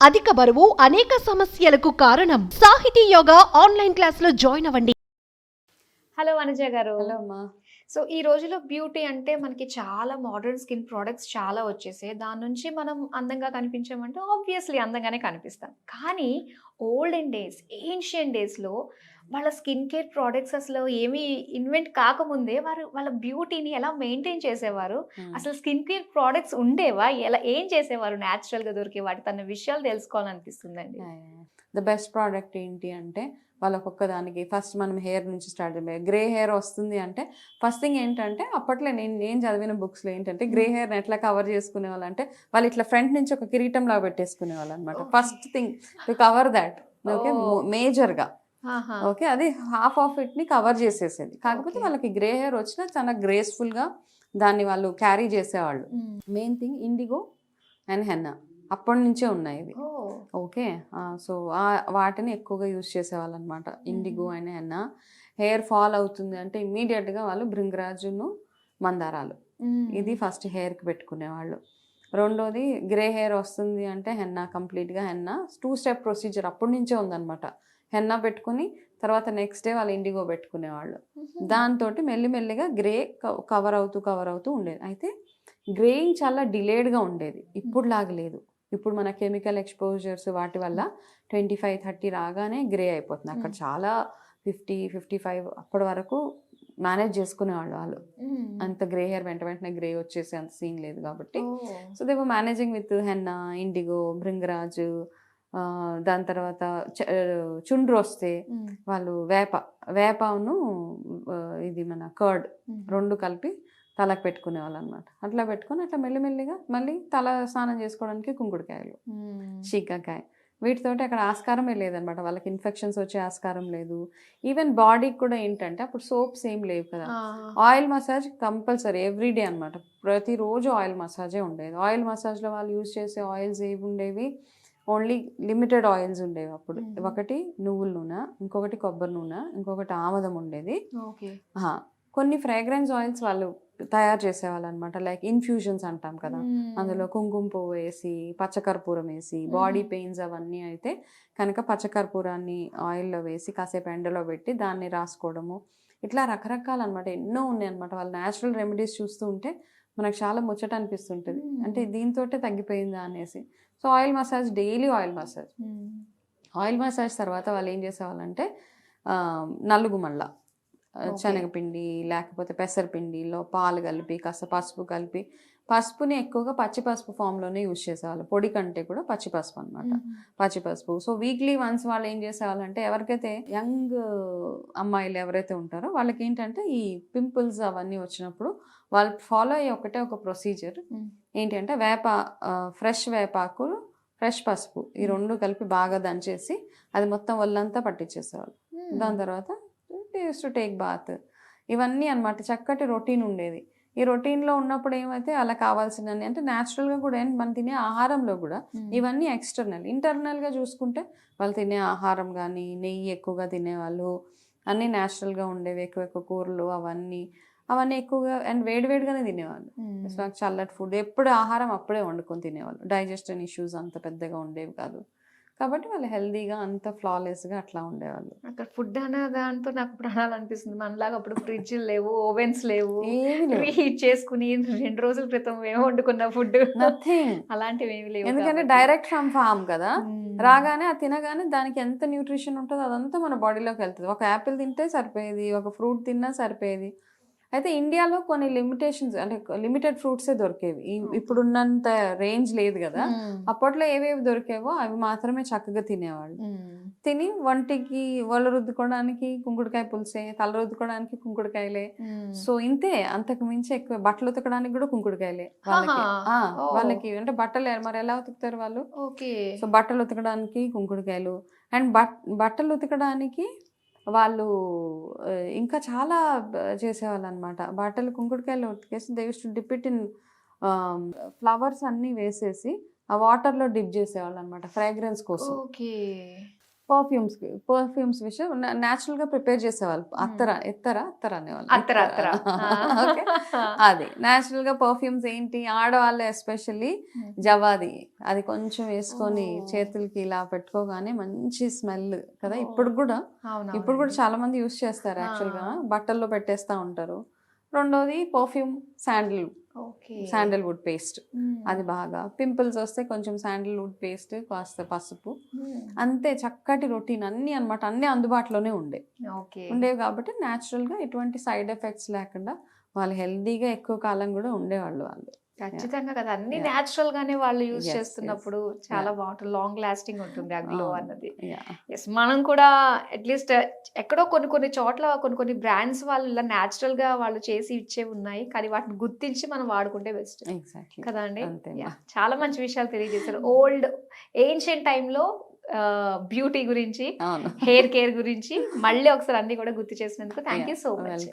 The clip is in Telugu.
అధిక బరువు అనేక సమస్యలకు కారణం. సాహితీ యోగా ఆన్లైన్ క్లాసులో జాయిన్ అవ్వండి. హలో వనజ గారు. హలో అమ్మా. సో ఈ రోజులో బ్యూటీ అంటే మనకి చాలా మోడర్న్ స్కిన్ ప్రోడక్ట్స్ చాలా వచ్చేసాయి. దాని నుంచి మనం అందంగా కనిపించామంటే ఆబ్వియస్లీ అందంగానే కనిపిస్తాం. కానీ ఓల్డెన్ డేస్ ఏన్షియన్ డేస్లో వాళ్ళ స్కిన్ కేర్ ప్రోడక్ట్స్ అసలు ఏమీ ఇన్వెంట్ కాకముందే వారు వాళ్ళ బ్యూటీని ఎలా మెయింటైన్ చేసేవారు? అసలు స్కిన్ కేర్ ప్రోడక్ట్స్ ఉండేవా? ఎలా ఏం చేసేవారు న్యాచురల్గా దొరికే వాటి? తన విషయాలు తెలుసుకోవాలనిపిస్తుందండి. ద బెస్ట్ ప్రోడక్ట్ ఏంటి అంటే వాళ్ళ ఒక్కొక్క దానికి ఫస్ట్ మనం హెయిర్ నుంచి స్టార్ట్ చేయాలి. గ్రే హెయిర్ వస్తుంది అంటే ఫస్ట్ థింగ్ ఏంటంటే అప్పట్లో నేను నేను చదివిన బుక్స్లో ఏంటంటే గ్రే హెయిర్ ఎట్లా కవర్ చేసుకునే వాళ్ళు అంటే వాళ్ళు ఇట్లా ఫ్రంట్ నుంచి ఒక కిరీటం లాగా పెట్టేసుకునే వాళ్ళు అనమాట. First thing to cover that. Okay. మేజర్గా. ఓకే అది హాఫ్ ఆఫ్ ఇట్ని కవర్ చేసేసేది. కాకపోతే. వాళ్ళకి గ్రే హెయిర్ వచ్చినా చాలా గ్రేస్ఫుల్గా దాన్ని వాళ్ళు క్యారీ చేసేవాళ్ళు. Main thing indigo and henna. అప్పటి నుంచే ఉన్నాయి ఇవి. ఓకే సో వాటిని ఎక్కువగా యూజ్ చేసేవాళ్ళు అనమాట ఇండిగో అయినా అయినా హెయిర్ ఫాల్ అవుతుంది అంటే ఇమ్మీడియట్గా వాళ్ళు భృంగరాజును మందారాలు. ఇది ఫస్ట్ హెయిర్కి పెట్టుకునేవాళ్ళు. రెండోది గ్రే హెయిర్ వస్తుంది అంటే హెన్నా కంప్లీట్గా హెన్నా. టూ స్టెప్ ప్రొసీజర్ అప్పటి నుంచే ఉందన్నమాట. హెన్నా పెట్టుకుని తర్వాత నెక్స్ట్ డే వాళ్ళు ఇండిగో పెట్టుకునేవాళ్ళు. దాంతో మెల్లిమెల్లిగా గ్రే కవర్ అవుతూ కవర్ అవుతూ ఉండేది అయితే గ్రేయింగ్ చాలా డిలేడ్గా ఉండేది ఇప్పుడు లాగా లేదు ఇప్పుడు మన కెమికల్ ఎక్స్పోజర్స్ వాటి వల్ల ట్వంటీ ఫైవ్ థర్టీ రాగానే గ్రే అయిపోతుంది అక్కడ. చాలా ఫిఫ్టీ ఫిఫ్టీ ఫైవ్ అప్పటి వరకు మేనేజ్ చేసుకునేవాళ్ళు వాళ్ళు. అంత గ్రే హెయిర్ వెంట వెంటనే గ్రే వచ్చేసి అంత సీన్ లేదు కాబట్టి. So they managing with henna indigo Bhringraj దాని తర్వాత చుండ్రు వస్తే. వాళ్ళు వేప వేపను ఇది మన కర్డ్. రెండు కలిపి తలకు పెట్టుకునే వాళ్ళు అనమాట అట్లా పెట్టుకొని అట్లా మెల్లిమెల్లిగా మళ్ళీ తల స్నానం చేసుకోవడానికి కుంకుడుకాయలు. చీకాకాయ వీటితోటి అక్కడ ఆస్కారమే లేదనమాట వాళ్ళకి ఇన్ఫెక్షన్స్ వచ్చే ఆస్కారం లేదు ఈవెన్ బాడీకి కూడా ఏంటంటే అప్పుడు సోప్స్ ఏం లేవు కదా. ఆయిల్ మసాజ్ కంపల్సరీ ఎవ్రీడే అనమాట ప్రతిరోజు ఆయిల్ మసాజే ఉండేది ఆయిల్ మసాజ్లో వాళ్ళు యూజ్ చేసే ఆయిల్స్ ఏవి ఉండేవి ఓన్లీ లిమిటెడ్ ఆయిల్స్ ఉండేవి అప్పుడు. ఒకటి నువ్వుల నూనె ఇంకొకటి కొబ్బరి నూనె ఇంకొకటి ఆమదం ఉండేది. కొన్ని ఫ్రాగ్రెన్స్ ఆయిల్స్ వాళ్ళు తయారు చేసేవాళ్ళు అనమాట లైక్ ఇన్ఫ్యూజన్స్ అంటాం కదా. అందులో కుంకుమ పువ్వు వేసి పచ్చకర్పూరం వేసి బాడీ. పెయిన్స్ అవన్నీ అయితే కనుక పచ్చకర్పూరాన్ని ఆయిల్లో వేసి కాసేపు ఎండలో పెట్టి దాన్ని రాసుకోవడము ఇట్లా రకరకాల అనమాట ఎన్నో ఉన్నాయి అనమాట వాళ్ళ న్యాచురల్ రెమెడీస్ చూస్తూ ఉంటే మనకు చాలా ముచ్చట అనిపిస్తుంటుంది. అంటే దీంతోటే తగ్గిపోయిందా అనేసి so oil massage daily oil massage hmm. Oil massage తర్వాత వాళ్ళు ఏం చేసేవాళ్ళంటే నలుగు మళ్ళా. శనగపిండి లేకపోతే పెసరపిండిలో పాలు కలిపి కాస్త పసుపు కలిపి పసుపుని ఎక్కువగా పచ్చి పసుపు ఫామ్లోనే యూజ్ చేసేవాళ్ళు పొడి కంటే కూడా పచ్చి పసుపు అనమాట మ్మ్. పచ్చి పసుపు సో వీక్లీ వన్స్ వాళ్ళు ఏం చేసేవాళ్ళంటే ఎవరికైతే యంగ్ అమ్మాయిలు ఎవరైతే ఉంటారో వాళ్ళకి ఏంటంటే ఈ పింపుల్స్ అవన్నీ వచ్చినప్పుడు వాళ్ళు ఫాలో అయ్యే ఒకటే ఒక ప్రొసీజర్ Mm. ఏంటంటే వేప ఫ్రెష్ వేపాకులు ఫ్రెష్ పసుపు ఈ. రెండు కలిపి బాగా దంచేసి అది మొత్తం ఒళ్ళంతా పట్టించేసేవాళ్ళు. దాని తర్వాత యూస్ టు టేక్ బాత్ ఇవన్నీ అన్నమాట చక్కటి రొటీన్ ఉండేది ఈ రొటీన్లో ఉన్నప్పుడు ఏమైతే అలా కావాల్సినవి అంటే న్యాచురల్గా కూడా ఏంటి మనం తినే ఆహారంలో కూడా. ఇవన్నీ ఎక్స్టర్నల్ ఇంటర్నల్గా చూసుకుంటే వాళ్ళు తినే ఆహారం కానీ నెయ్యి ఎక్కువగా తినేవాళ్ళు అన్నీ న్యాచురల్గా ఉండేవి ఎక్కువ ఎక్కువ కూరలు అవన్నీ అవన్నీ ఎక్కువగా అండ్ వేడివేడిగానే తినేవాళ్ళు. సో నాకు చల్లటి ఫుడ్ ఎప్పుడు ఆహారం అప్పుడే వండుకొని తినేవాళ్ళు. డైజెషన్ ఇష్యూస్ అంత పెద్దగా ఉండేవి కాదు. కాబట్టి వాళ్ళు హెల్దీగా అంత ఫ్లాలెస్గా అట్లా ఉండేవాళ్ళు. అక్కడ ఫుడ్ అనే దాంతో నాకు ప్రాణాలు అనిపిస్తుంది. మనలాగా అప్పుడు ఫ్రిడ్జ్ లేవు ఓవెన్స్ లేవు. హీట్ చేసుకుని రెండు రోజుల క్రితం మేము వండుకున్న ఫుడ్ అలాంటివి ఏమి లేవు ఎందుకంటే. డైరెక్ట్ ఫ్రమ్ ఫామ్ కదా. మ్మ్. రాగానే అది తినగానే దానికి ఎంత న్యూట్రిషన్ ఉంటుందో అదంతా మన బాడీలోకి వెళ్తుంది. ఒక యాపిల్ తింటే సరిపోయేది ఒక ఫ్రూట్ తిన్నా సరిపోయేది. అయితే ఇండియాలో కొన్ని లిమిటేషన్స్ అంటే లిమిటెడ్ ఫ్రూట్సే దొరికేవి. ఇప్పుడున్నంత రేంజ్ లేదు కదా. అప్పట్లో ఏవేవి దొరికేవో అవి మాత్రమే చక్కగా తినేవాళ్ళు. తిని వంటికి ఒళ్ళు రుద్దుకోవడానికి కుంకుడుకాయ పులుసే తల రుద్దుకోవడానికి కుంకుడుకాయలే. సో ఇంతే. అంతకు మించి ఎక్కువ బట్టలు ఉతకడానికి కూడా కుంకుడుకాయలే వాళ్ళకి. వాళ్ళకి అంటే బట్టలు. మరి ఎలా ఉతుకుతారు వాళ్ళు? సో బట్టలు ఉతకడానికి కుంకుడుకాయలు. అండ్ బట్ బట్టలు ఉతకడానికి వాళ్ళు ఇంకా చాలా చేసేవాళ్ళు అనమాట బట్టలు కుంకుడుకాయలు ఉతికేసి they to dip in flowers అన్నీ వేసేసి ఆ వాటర్లో డిప్ చేసేవాళ్ళు అనమాట ఫ్రాగ్రెన్స్ కోసం. ఓకే. పర్ఫ్యూమ్స్ పర్ఫ్యూమ్స్ విషయం న్యాచురల్గా ప్రిపేర్ చేసేవాళ్ళు. అత్తర ఎత్తర అత్తర అనేవాళ్ళు. అత్తర అత్తర. ఓకే. అది న్యాచురల్గా పర్ఫ్యూమ్స్ ఏంటి ఆడవాళ్ళు ఎస్పెషల్లీ జవాది. అది కొంచెం వేసుకొని. చేతులకి ఇలా పెట్టుకోగానే మంచి స్మెల్ కదా. ఇప్పుడు కూడా ఇప్పుడు కూడా చాలా మంది యూస్ చేస్తారు యాక్చువల్గా. బట్టల్లో పెట్టేస్తా ఉంటారు. రెండోది పర్ఫ్యూమ్ శాండిల్ శాండిల్వుడ్ పేస్ట్ అది బాగా. పింపుల్స్ వస్తే కొంచెం శాండిల్వుడ్ పేస్ట్ కాస్త పసుపు. అంతే చక్కటి రొటీన్ అన్ని అన్నమాట. అన్ని అందుబాటులోనే ఉండే. ఉండేవి కాబట్టి natural గా ఎటువంటి సైడ్ ఎఫెక్ట్స్ లేకుండా వాళ్ళు హెల్దీగా ఎక్కువ కాలం కూడా ఉండేవాళ్ళు వాళ్ళు. ఖచ్చితంగా కదా. అన్ని. న్యాచురల్ గానే వాళ్ళు యూజ్ చేస్తున్నప్పుడు చాలా బాగుంటుంది. లాంగ్ లాస్టింగ్ ఉంటుంది ఆ గ్లో. అన్నది. ఎస్ మనం కూడా అట్లీస్ట్ ఎక్కడో కొన్ని కొన్ని చోట్ల కొన్ని కొన్ని బ్రాండ్స్ వాళ్ళు ఇలా న్యాచురల్గా వాళ్ళు చేసి ఇచ్చే ఉన్నాయి. కానీ వాటిని గుర్తించి మనం వాడుకుంటే బెస్ట్. కదా అండి. చాలా మంచి విషయాలు తెలియజేశారు. ఓల్డ్ ఏన్షియన్ టైంలో బ్యూటీ గురించి హెయిర్ కేర్ గురించి మళ్ళీ ఒకసారి అన్ని కూడా గుర్తు చేసినందుకు థ్యాంక్ యూ సో మచ్